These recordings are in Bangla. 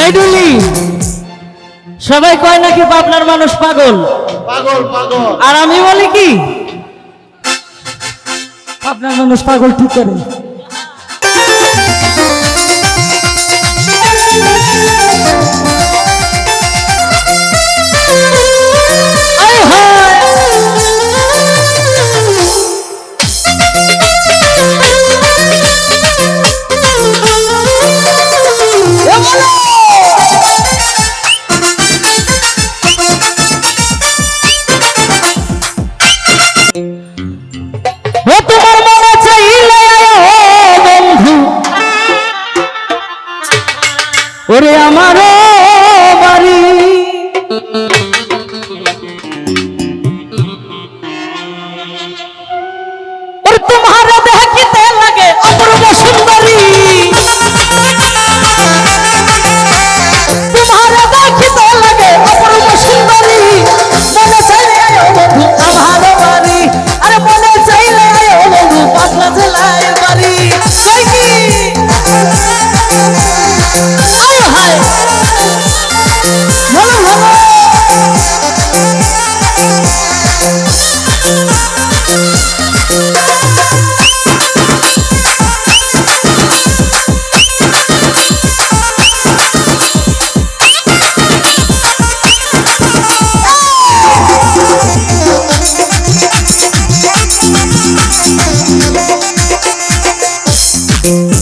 এই ডুলি সবাই কয় নাকি পাবনার মানুষ পাগল? পাগল পাগল। আর আমি বলি কি? পাবনার মানুষ পাগল ঠিক করে। আমার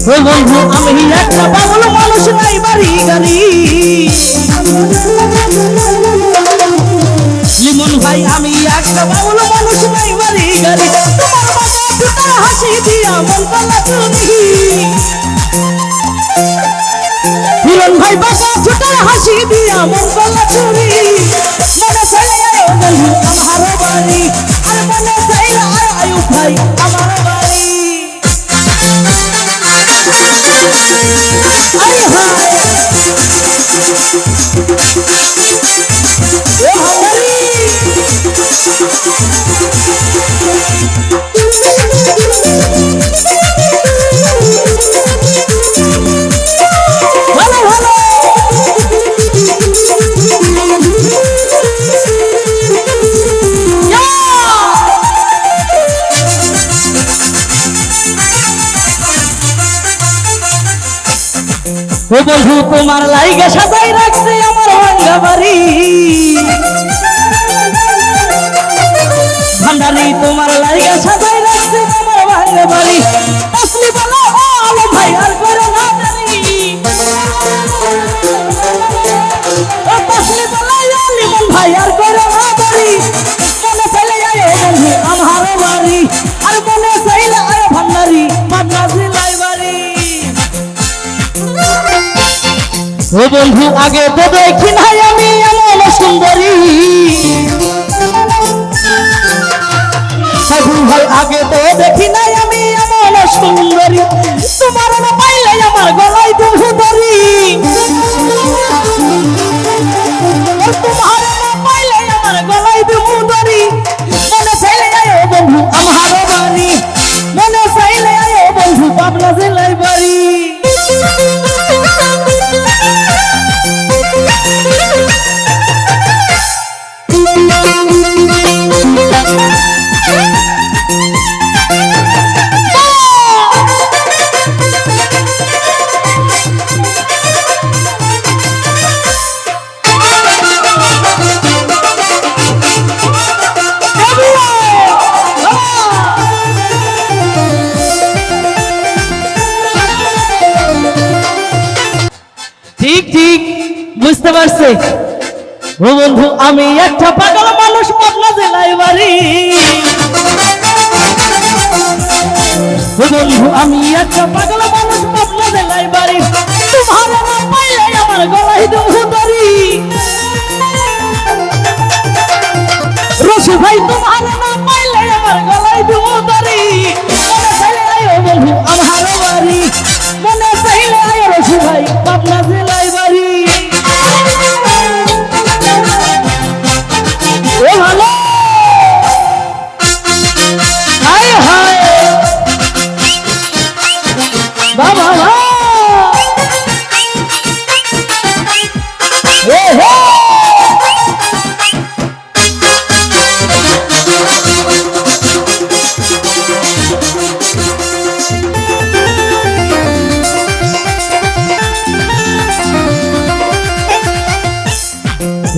বন্ধু, আমি একটা পাগল মানুষ নাই, বাড়ি গাড়ি। লিমন ভাই, আমি একটা পাগল মানুষ নাই, বাড়ি গাড়ি। তোমার পিতা হাসি দিয়া মন পালা চুরি হিরণ ভাই বাবা ছোটার হাসি দিয়া মন পালা চাইলে আমার বাড়ি। ও বন্ধু, তোমার লাইগা সাজাই রাখছে আমার ভাঙ্গা বাড়ি। ভান্ডারি তোমার লাইগা সাজাই রাখছে আমার ভাঙ্গা বাড়ি। বন্ধু, আগে তো দেখি নাই আমি এমন সুন্দরী। সাধু ভাই, আগে তো দেখি নাই আমি এমন সুন্দরী। তোমার আমি একটা পাগল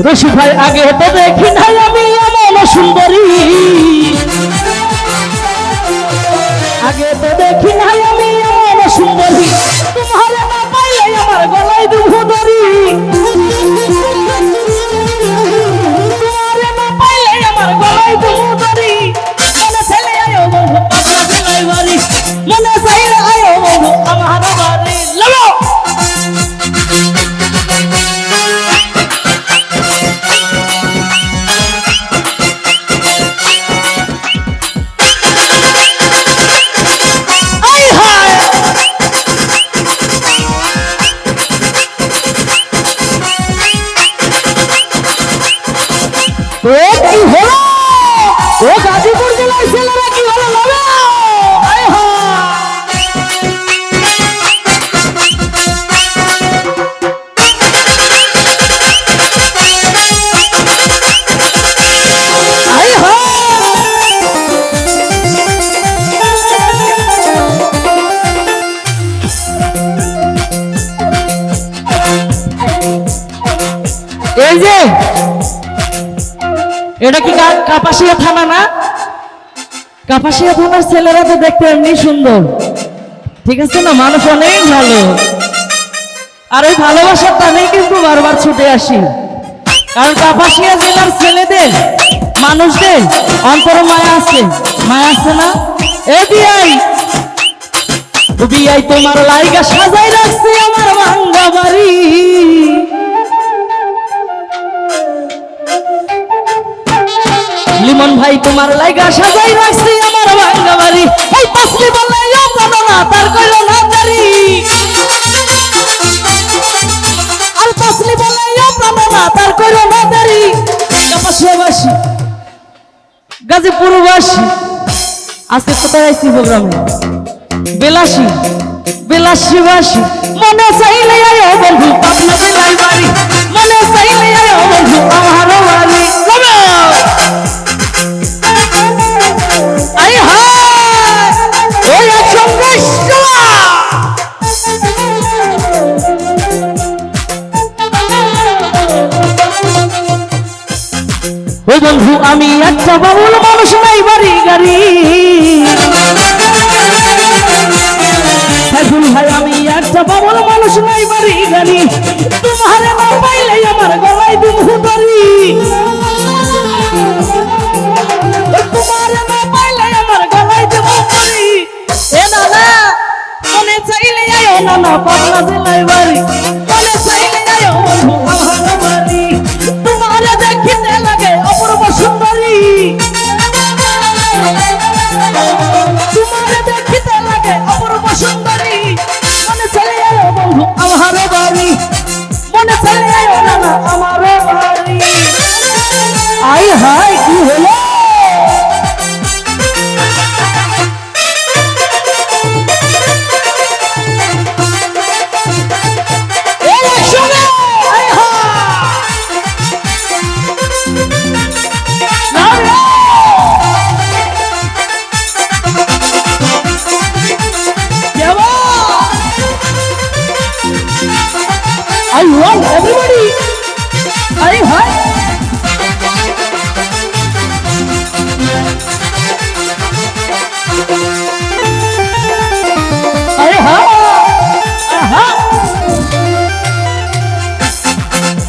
রশি ভাই আগে তো দেখি নাই আমি এমন সুন্দরী। ও কি হলো ও গাজীপুর জেলার ছেলেরা কি হলো লবে আয় এটা কি কাপাসিয়া থানা না? কাপাসিয়া থানার ছেলেরা তো দেখতে এমনি সুন্দর। ঠিক আছে না? মানুষ অনেক ভালো। আর ওই ভালোবাসার টানেই কিন্তু বারবার ছুটে আসি। কারণ কাপাসিয়া জেলার ছেলেদের, মানুষদের অন্তর মায়া আছে। মায়া আছে না? এ বিআই! ও বিয়াই তোমার লাইগা সাজাই রাখছে আমার ভাঙ্গা বাড়ি। লিমন ভাই, তোমার লাইগা সাজাই রাখছি আমার ভাঙ্গা বাড়ি। এই পাসলি বলে জানো না, তার কইল না জারি আর পাসলি বলে জানো না, তার কইল না জারি কাপাসিয়াবাসী গাজীপুরবাসী, আজকে কোথায় আইছি প্রোগ্রামে বেলাসী বেলাসীবাসী মনে চাইলে আয়ো বন্ধু পাবনা বেলাই বাড়ি। মনে চাইলে আয়ো বন্ধু, আমার আমি একটা বাবুল মানুষ নাই বাড়ি গাড়ি। সাইফুল ভাই, আমি একটা বাবুল মানুষ নাই বাড়ি গাড়ি। তোমার আমার গলায় দুমু ধরি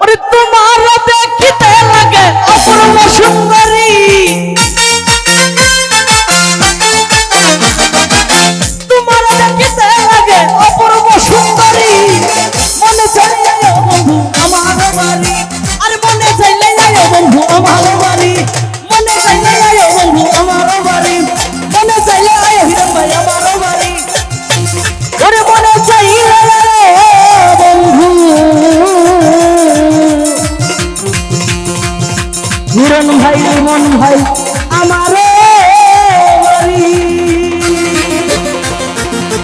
ওরে তোমার দেখিতে লাগে? অপূর্ব